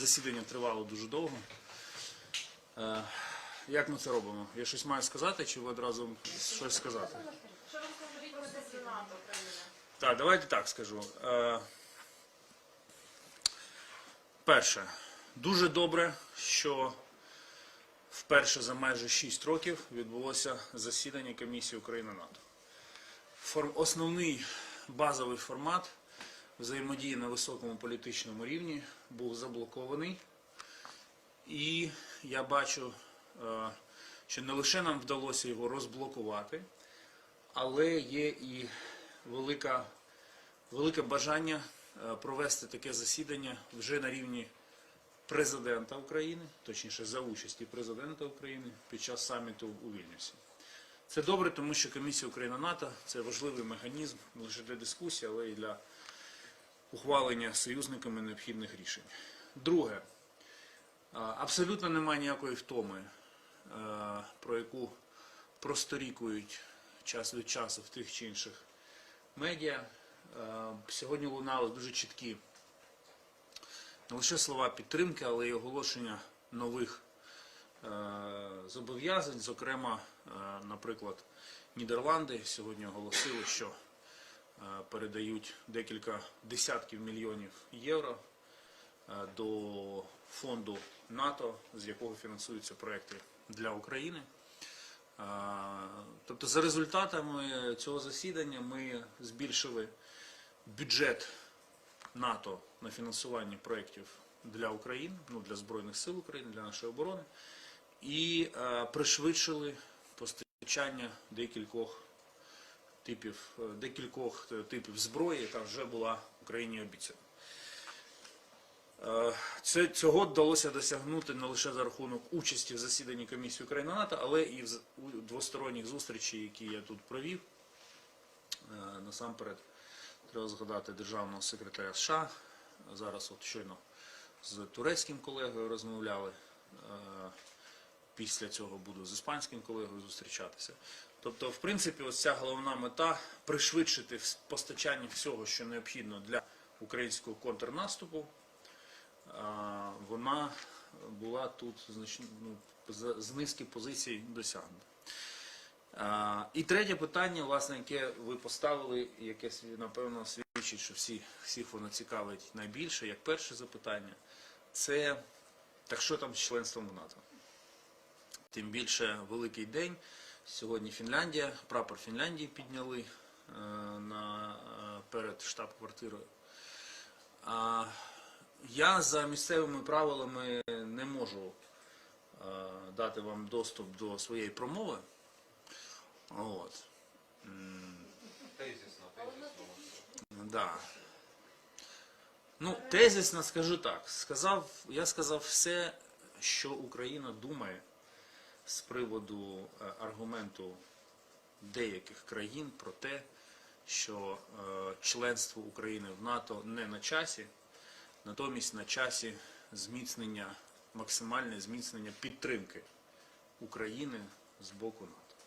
засідання тривало дуже довго. Е, Як ми це робимо? Я щось маю сказати, чи ви одразу щось сказати? Так, давайте так скажу. Е, Перше, дуже добре, що вперше за майже 6 років відбулося засідання комісії Україна НАТО. Основний базовий формат взаємодії на високому політичному рівні був заблокований. І я бачу, е, що не лише нам вдалося його розблокувати, але є і велика, велике бажання е, провести таке засідання вже на рівні президента України, точніше за участі президента України під час саміту у Вільнюсі. Це добре, тому що комісія Україна НАТО це важливий механізм не лише для дискусії, але й для ухвалення союзниками необхідних рішень. Друге, абсолютно немає ніякої втоми, е, про яку просторікують час від часу в тих чи інших медіа. Е, Сьогодні лунали дуже чіткі не лише слова підтримки, але й оголошення нових е, зобов'язань. Зокрема, наприклад, Нідерланди сьогодні оголосили, що передають декілька десятків мільйонів євро е, до фонду НАТО, з якого фінансуються проекти для України. Е, Тобто, за результатами цього засідання ми збільшили бюджет НАТО на фінансування проєктів для України, ну для Збройних сил України, для нашої оборони, і е, пришвидшили постачання декількох типів, е, декількох е, типів зброї, яка вже була Україні обіцяна. Е, Це, цього вдалося досягнути не лише за рахунок участі в засіданні комісії Україна НАТО, але і в двосторонніх зустрічей, які я тут провів. Насамперед, треба згадати державного секретаря США. Зараз от щойно з турецьким колегою розмовляли. Після цього буду з іспанським колегою зустрічатися. Тобто, в принципі, ось ця головна мета пришвидшити постачання всього, що необхідно для українського контрнаступу. Вона була тут ну, з- низки позицій досягнута. І третє питання, власне, яке ви поставили, яке напевно свідчить, що всі, всіх воно цікавить найбільше, як перше запитання, це так що там з членством в НАТО? Тим більше великий день. Сьогодні Фінляндія, прапор Фінляндії підняли е, на, е, перед штаб-квартирою. А я за місцевими правилами не можу е, дати вам доступ до своєї промови. От. Тезісно, тезісно. Да. Ну, тезисно скажу так. Сказав, я сказав все, що Україна думає з приводу е, аргументу деяких країн про те, що е, членство України в НАТО не на часі, натомість на часі зміцнення, максимальне зміцнення підтримки України з боку НАТО.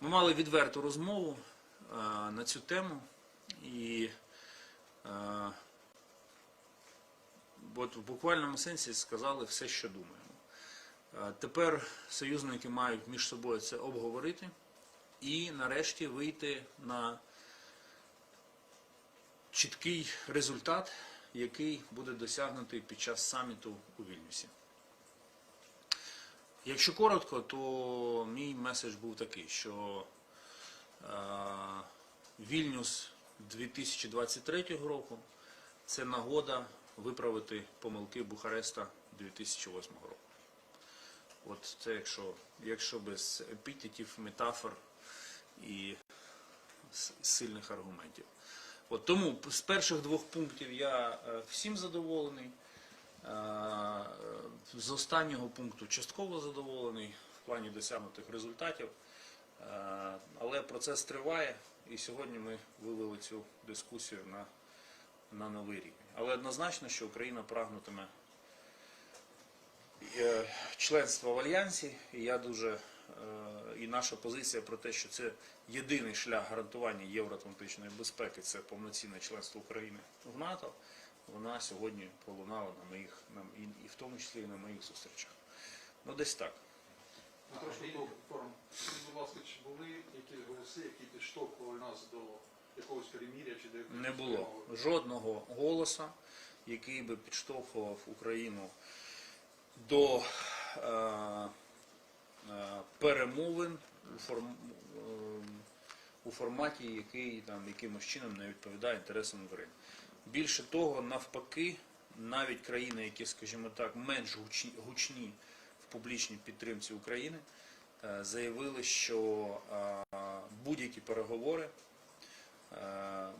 Ми мали відверту розмову е, на цю тему і от в буквальному сенсі сказали все, що думаємо. Е, Тепер союзники мають між собою це обговорити і нарешті вийти на чіткий результат, який буде досягнутий під час саміту у Вільнюсі. Якщо коротко, то мій меседж був такий, що е, Вільнюс 2023 року це нагода виправити помилки Бухареста 2008 року. От це якщо, якщо без епітетів, метафор і сильних аргументів. От тому з перших двох пунктів я е, всім задоволений. Е, З останнього пункту частково задоволений в плані досягнутих результатів. Е, Але процес триває, і сьогодні ми вивели цю дискусію на, на новий рівень. Але однозначно, що Україна прагнутиме е, членства в Альянсі, і я дуже е, і наша позиція про те, що це єдиний шлях гарантування євроатлантичної безпеки, це повноцінне членство України в НАТО. вона сьогодні пролунала на моїх, на, і, і в тому числі і на моїх зустрічах. Ну, десь так. Ну. Скажіть, будь ласка, чи були якісь голоси, які підштовхували нас до якогось переміря чи до якоїсь Не було жодного голоса, який би підштовхував Україну до е, е, перемовин у, форм, е, у форматі, який там якимось чином не відповідає інтересам України. Більше того, навпаки, навіть країни, які, скажімо так, менш гучні, в публічній підтримці України, заявили, що будь-які переговори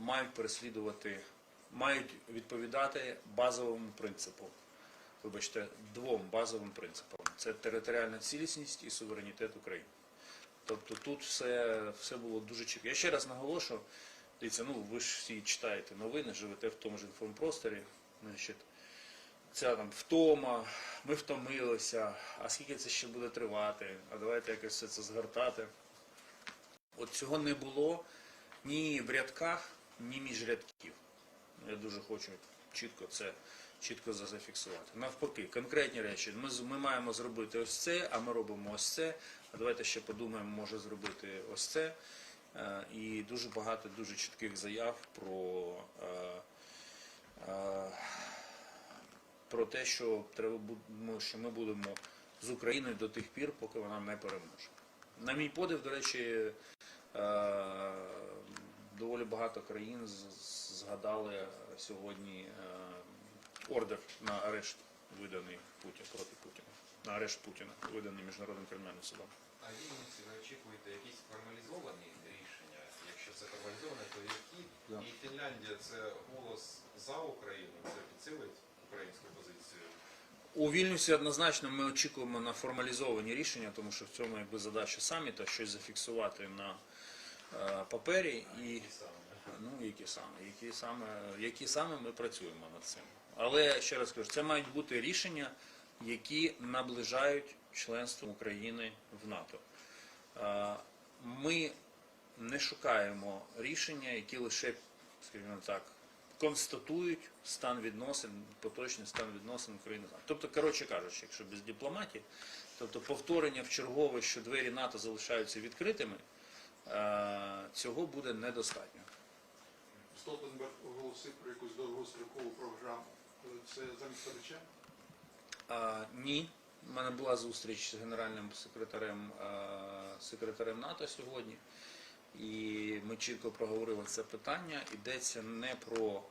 мають переслідувати, мають відповідати базовому принципу. Вибачте, двом базовим принципам: це територіальна цілісність і суверенітет України. Тобто тут все, все було дуже чітко. Я ще раз наголошую, дивіться, ну ви ж всі читаєте новини, живете в тому ж інформпросторі. Значить, ця там втома, ми втомилися, а скільки це ще буде тривати, а давайте якось все це згортати. От цього не було ні в рядках, ні між рядків. Я дуже хочу чітко це чітко за- зафіксувати. Навпаки, конкретні речі. Ми, ми маємо зробити ось це, а ми робимо ось це. А давайте ще подумаємо, може зробити ось це. Е, І дуже багато дуже чітких заяв про, е, е, про те, що треба ну, що ми будемо з Україною до тих пір, поки вона не переможе. На мій подив, до речі, доволі багато країн згадали сьогодні ордер на арешт, виданий Путін проти Путіна. На арешт Путіна, виданий міжнародним кримінальним судом. А Вінниці ви очікуєте якісь формалізовані рішення? Якщо це формалізоване, то які? Да. І Фінляндія це голос за Україну, це підсилить українську позицію. У Вільнюсі однозначно ми очікуємо на формалізовані рішення, тому що в цьому якби задача саміта щось зафіксувати на е, папері і ну які саме, які саме, які саме ми працюємо над цим. Але ще раз кажу, це мають бути рішення, які наближають членство України в НАТО. Ми не шукаємо рішення, які лише, скажімо так, констатують стан відносин, поточний стан відносин України. Тобто, коротше кажучи, якщо без дипломатії, тобто повторення в чергове, що двері НАТО залишаються відкритими, цього буде недостатньо. Столтенберг оголосив про якусь довгострокову програму. Це замість Парича? А, ні. У мене була зустріч з генеральним секретарем, секретарем НАТО сьогодні, і ми чітко проговорили це питання. Йдеться не про,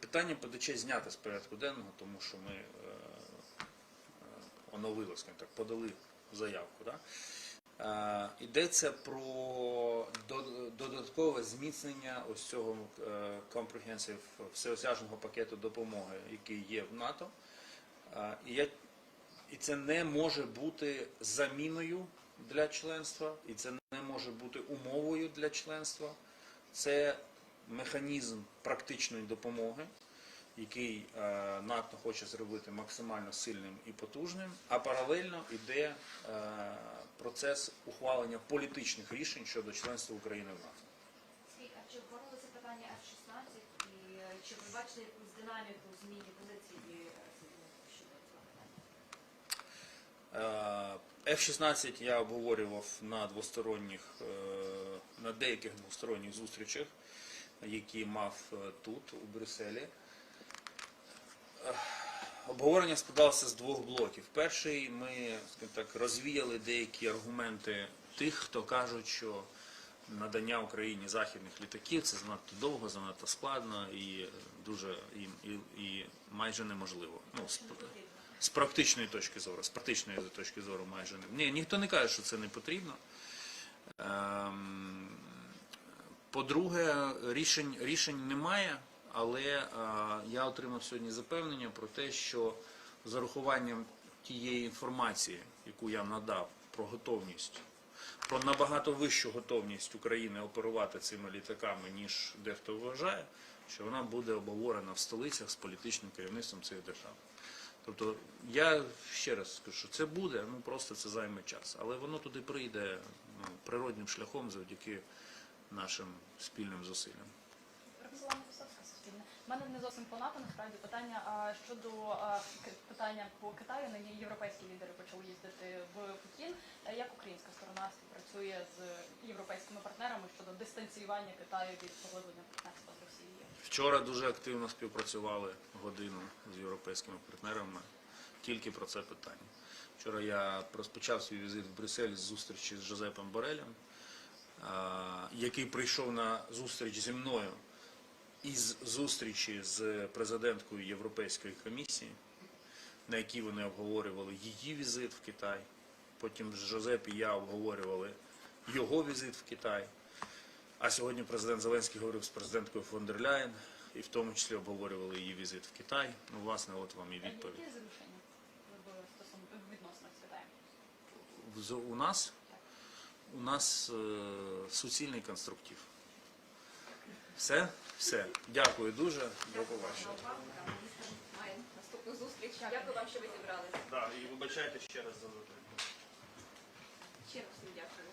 питання ПДЧ зняти з порядку денного, тому що ми е, е, оновили, скажімо так, подали заявку. Да? Е, Йдеться про додаткове зміцнення ось цього е, comprehensive всеосяжного пакету допомоги, який є в НАТО. Е, І, це не може бути заміною для членства, і це не може бути умовою для членства. Це механізм практичної допомоги, який НАТО хоче зробити максимально сильним і потужним, а паралельно йде процес ухвалення політичних рішень щодо членства України в НАТО. А чи обговорили питання F-16 і е, чи ви бачите якусь динаміку в зміні позиції е? Е, F-16 я обговорював на двосторонніх, на деяких двосторонніх зустрічах, які мав тут, у Брюсселі. Обговорення складалося з двох блоків. Перший ми так, розвіяли деякі аргументи тих, хто кажуть, що надання Україні західних літаків це занадто довго, занадто складно і дуже і, і, і майже неможливо. Ну, з- з практичної точки зору, з практичної точки зору майже не. Ні, ніхто не каже, що це не потрібно. Ем, По-друге, рішень, рішень немає, але е, я отримав сьогодні запевнення про те, що з урахуванням тієї інформації, яку я надав про готовність, про набагато вищу готовність України оперувати цими літаками, ніж дехто вважає, що вона буде обговорена в столицях з політичним керівництвом цих держав. Тобто я ще раз скажу, що це буде, ну просто це займе час. Але воно туди прийде ну, природним шляхом завдяки нашим спільним зусиллям. Мене не зовсім по НАТО, насправді питання а щодо а, питання по Китаю. Нині європейські лідери почали їздити в Пекін. Е, Як українська сторона співпрацює з європейськими партнерами щодо дистанціювання Китаю від поглиблення партнерства з Росією? Вчора дуже активно співпрацювали годину з європейськими партнерами тільки про це питання. Вчора я розпочав свій візит в Брюссель з зустрічі з Жозепом Борелем, який прийшов на зустріч зі мною із зустрічі з президенткою Європейської комісії, на якій вони обговорювали її візит в Китай. Потім Жозеп і я обговорювали його візит в Китай. А сьогодні президент Зеленський говорив з президенткою фон дер Ляєн, і в тому числі обговорювали її візит в Китай. Ну, власне, от вам і відповідь. Які зрушення в стосунку в з Китаєм? У нас у нас е, суцільний конструктив. Все? Все, дякую дуже. До побачення. Наступну зустріч. Дякую вам, що ви зібралися. Так, і вибачайте ще раз за затримку. Ще раз всім дякую.